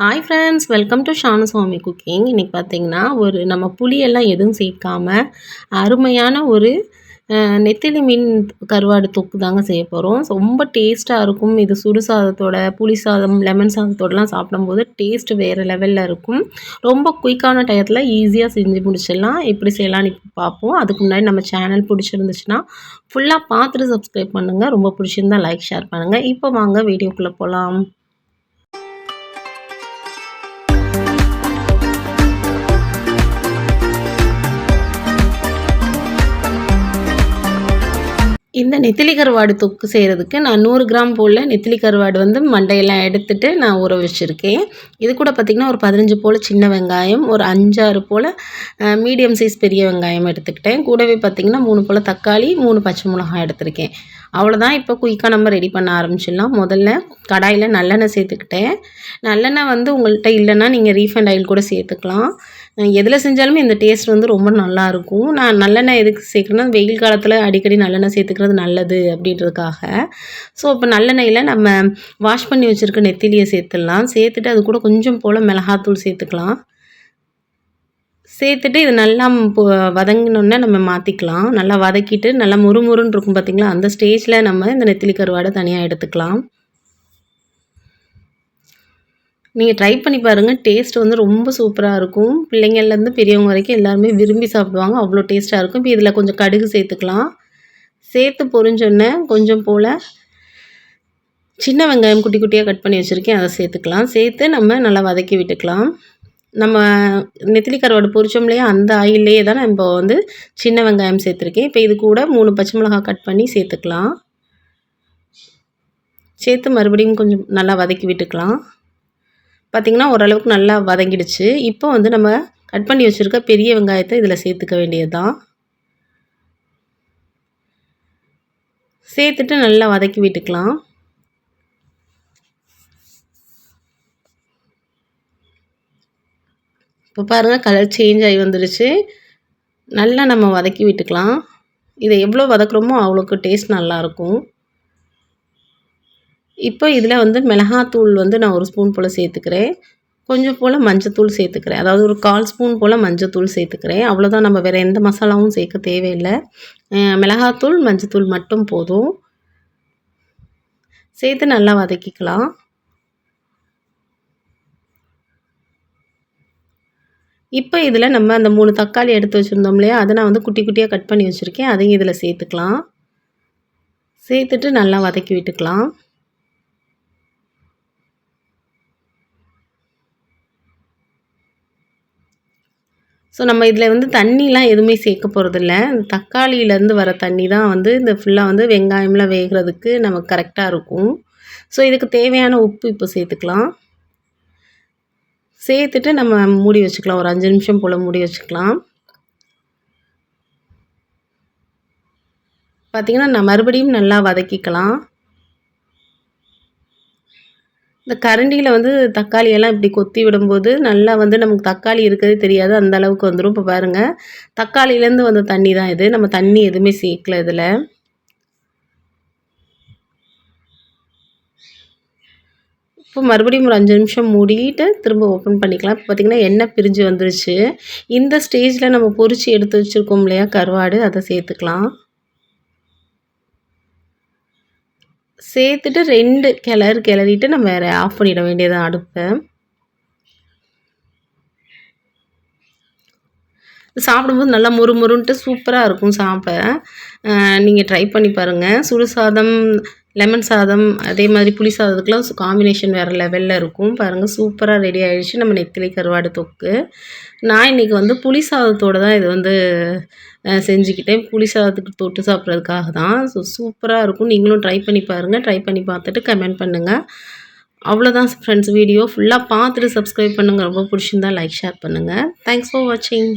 Hi friends welcome to Shanaswami cooking இன்றைக்கி பார்த்தீங்கன்னா ஒரு நம்ம புளியெல்லாம் எதுவும் சேர்க்காம அருமையான ஒரு நெத்திலி மீன் கருவாடு தொக்கு தாங்க செய்ய போகிறோம் ரொம்ப டேஸ்ட்டாக இருக்கும். இது சுடு சாதத்தோட புளி சாதம் லெமன் சாதத்தோடலாம் சாப்பிடும்போது டேஸ்ட் வேறு லெவலில் இருக்கும். ரொம்ப குயிக்கான டயத்தில் ஈஸியாக செஞ்சு முடிச்சிடலாம். எப்படி செய்யலாம்னு இப்போ பார்ப்போம் அதுக்கு முன்னாடி நம்ம சேனல் பிடிச்சிருந்துச்சுன்னா ஃபுல்லாக பார்த்துட்டு சப்ஸ்கிரைப் பண்ணுங்கள் ரொம்ப பிடிச்சிருந்தா லைக் ஷேர் பண்ணுங்கள் இப்போ வாங்க வீடியோக்குள்ளே போகலாம் இந்த நெத்திலி கருவாடு தொக்கு செய்கிறதுக்கு நான் நூறு கிராம் போல் நெத்திலி கருவாடு வந்து மண்டையெல்லாம் எடுத்துகிட்டு நான் ஊற வச்சுருக்கேன். இது கூட பார்த்திங்கன்னா ஒரு பதினஞ்சு போல் சின்ன வெங்காயம் ஒரு அஞ்சாறு போல் மீடியம் சைஸ் பெரிய வெங்காயம் எடுத்துக்கிட்டேன். கூடவே பார்த்திங்கன்னா மூணு போல் தக்காளி மூணு பச்சை மிளகாய் எடுத்திருக்கேன். அவ்வளோதான் இப்போ குயிக்காக நம்ம ரெடி பண்ண ஆரம்பிச்சிடலாம். முதல்ல கடாயில் நல்லெண்ணெய் சேர்த்துக்கிட்டேன். நல்லெண்ணெய் வந்து உங்கள்கிட்ட இல்லைன்னா நீங்கள் ரீஃபண்ட் ஆயில் கூட சேர்த்துக்கலாம். எதில் செஞ்சாலுமே இந்த டேஸ்ட் வந்து ரொம்ப நல்லாயிருக்கும். நான் நல்லெண்ணெய் எதுக்கு சேர்க்குறேன்னா வெயில் காலத்தில் அடிக்கடி நல்லெண்ணெய் சேர்த்துக்கிறது நல்லது அப்படின்றதுக்காக. ஸோ இப்போ நல்லெண்ணெயில் நம்ம வாஷ் பண்ணி வச்சுருக்க நெத்திலியை சேர்த்துடலாம். சேர்த்துட்டு அது கூட கொஞ்சம் போல் மிளகாத்தூள் சேர்த்துக்கலாம். சேர்த்துட்டு இது நல்லா வதங்கினோன்னே நம்ம மாற்றிக்கலாம் நல்லா வதக்கிட்டு நல்லா முறுமுறுன்னு இருக்கும் பார்த்திங்களா அந்த ஸ்டேஜில் நம்ம இந்த நெத்திலி கருவாடை தனியாக எடுத்துக்கலாம். நீங்கள் ட்ரை பண்ணி பாருங்கள் டேஸ்ட் வந்து ரொம்ப சூப்பராக இருக்கும். பிள்ளைங்கள்லேருந்து பெரியவங்க வரைக்கும் எல்லாருமே விரும்பி சாப்பிடுவாங்க. அவ்வளோ டேஸ்ட்டாக இருக்கும். இப்போ இதில் கொஞ்சம் கடுகு சேர்த்துக்கலாம். சேர்த்து பொறிஞ்சோன்னே கொஞ்சம் போல் சின்ன வெங்காயம் குட்டி குட்டியாக கட் பண்ணி வச்சுருக்கேன். அதை சேர்த்துக்கலாம். சேர்த்து நம்ம நல்லா வதக்கி விட்டுக்கலாம். நம்ம நெத்திலி கருவாடு பொரிச்சோம் இல்லையா? அந்த ஆயிலே தான் நம்ம இப்போ வந்து சின்ன வெங்காயம் சேர்த்துருக்கேன். இப்போ இது கூட மூணு பச்சை மிளகா கட் பண்ணி சேர்த்துக்கலாம். சேர்த்து மறுபடியும் கொஞ்சம் நல்லா வதக்கி விட்டுக்கலாம். பார்த்திங்கன்னா ஓரளவுக்கு நல்லா வதங்கிடுச்சு. இப்போ வந்து நம்ம கட் பண்ணி வச்சுருக்க பெரிய வெங்காயத்தை இதில் சேர்த்துக்க வேண்டியது தான் சேர்த்துட்டு நல்லா வதக்கி விட்டுக்கலாம். இப்போ பாருங்கள் கலர் சேஞ்ச் ஆகி வந்துடுச்சு நல்லா நம்ம வதக்கி விட்டுக்கலாம். இதை எவ்வளோ வதக்குறோமோ அவ்வளோக்கு டேஸ்ட் நல்லாயிருக்கும் இப்போ இதில் வந்து மிளகாத்தூள் வந்து நான் ஒரு ஸ்பூன் போல் சேர்த்துக்கிறேன். கொஞ்சம் போல் மஞ்சத்தூள் சேர்த்துக்கிறேன். அதாவது ஒரு கால் ஸ்பூன் போல் மஞ்சத்தூள் சேர்த்துக்கிறேன். அவ்வளோதான் நம்ம வேறு எந்த மசாலாவும் சேர்க்க தேவையில்லை. மிளகாத்தூள் மஞ்சத்தூள் மட்டும் போதும். சேர்த்து நல்லா வதக்கிக்கலாம். இப்போ இதில் நம்ம அந்த மூணு தக்காளி எடுத்து வச்சுருந்தோம் இல்லையா? அதை நான் வந்து குட்டி குட்டியாக கட் பண்ணி வச்சுருக்கேன். அதையும் இதில் சேர்த்துக்கலாம். சேர்த்துட்டு நல்லா வதக்கி விட்டுக்கலாம். ஸோ நம்ம இதில் வந்து தண்ணிலாம் எதுவுமே சேர்க்க போகிறதில்ல தக்காளியிலேருந்து வர தண்ணி தான் வந்து இந்த ஃபுல்லாக வந்து வெங்காயம்லாம் வேகிறதுக்கு நமக்கு கரெக்டாக இருக்கும். ஸோ இதுக்கு தேவையான உப்பு இப்போ சேர்த்துக்கலாம். சேர்த்துட்டு நம்ம மூடி வச்சுக்கலாம். ஒரு அஞ்சு நிமிஷம் போல் மூடி வச்சுக்கலாம். பார்த்திங்கன்னா நான் மறுபடியும் நல்லா வதக்கிக்கலாம். இந்த கரண்டியில் வந்து தக்காளி எல்லாம் இப்படி கொத்தி விடும்போது நல்லா வந்து நமக்கு தக்காளி இருக்கிறதே தெரியாது அந்த அளவுக்கு வந்துடும் இப்போ பாருங்கள் தக்காளியிலேருந்து வந்த தண்ணி தான் இது. நம்ம தண்ணி எதுவுமே சேர்க்கல இதில். இப்போ மறுபடியும் ஒரு அஞ்சு நிமிஷம் மூடிட்டு திரும்ப ஓப்பன் பண்ணிக்கலாம். இப்போ பார்த்திங்கன்னா எண்ணெய் பிரிஞ்சு வந்துருச்சு. இந்த ஸ்டேஜில் நம்ம பொறிச்சு எடுத்து வச்சுருக்கோம் இல்லையா கருவாடு அதை சேர்த்துக்கலாம். சேர்த்துட்டு ரெண்டு கிளறு கிளறிட்டு நம்ம வேறு ஆஃப் பண்ணிட வேண்டியதான் அடுப்பை. சாப்பிடும்போது நல்லா முறுமுறுன்ட்டு சூப்பராக இருக்கும் சாப்பிட. நீங்கள் ட்ரை பண்ணி பாருங்கள் சுடு சாதம் லெமன் சாதம் அதே மாதிரி புளி சாதத்துக்குலாம் காம்பினேஷன் வேறு லெவலில் இருக்கும். பாருங்கள் சூப்பராக ரெடி ஆகிடுச்சு நம்ம நெத்திலி கருவாடு தொக்கு. நான் இன்றைக்கி வந்து புளி சாதத்தோடு தான் இது வந்து செஞ்சுக்கிட்டேன். புளி சாதத்துக்கு தொட்டு சாப்பிட்றதுக்காக தான். ஸோ சூப்பராக இருக்கும். நீங்களும் ட்ரை பண்ணி பாருங்கள் ட்ரை பண்ணி பார்த்துட்டு கமெண்ட் பண்ணுங்கள் அவ்வளோதான் ஃப்ரெண்ட்ஸ் வீடியோ ஃபுல்லாக பார்த்துட்டு சப்ஸ்கிரைப் பண்ணுங்கள் ரொம்ப பிடிச்சிருந்தா லைக் ஷேர் பண்ணுங்கள் தேங்க்ஸ் ஃபார் வாட்சிங்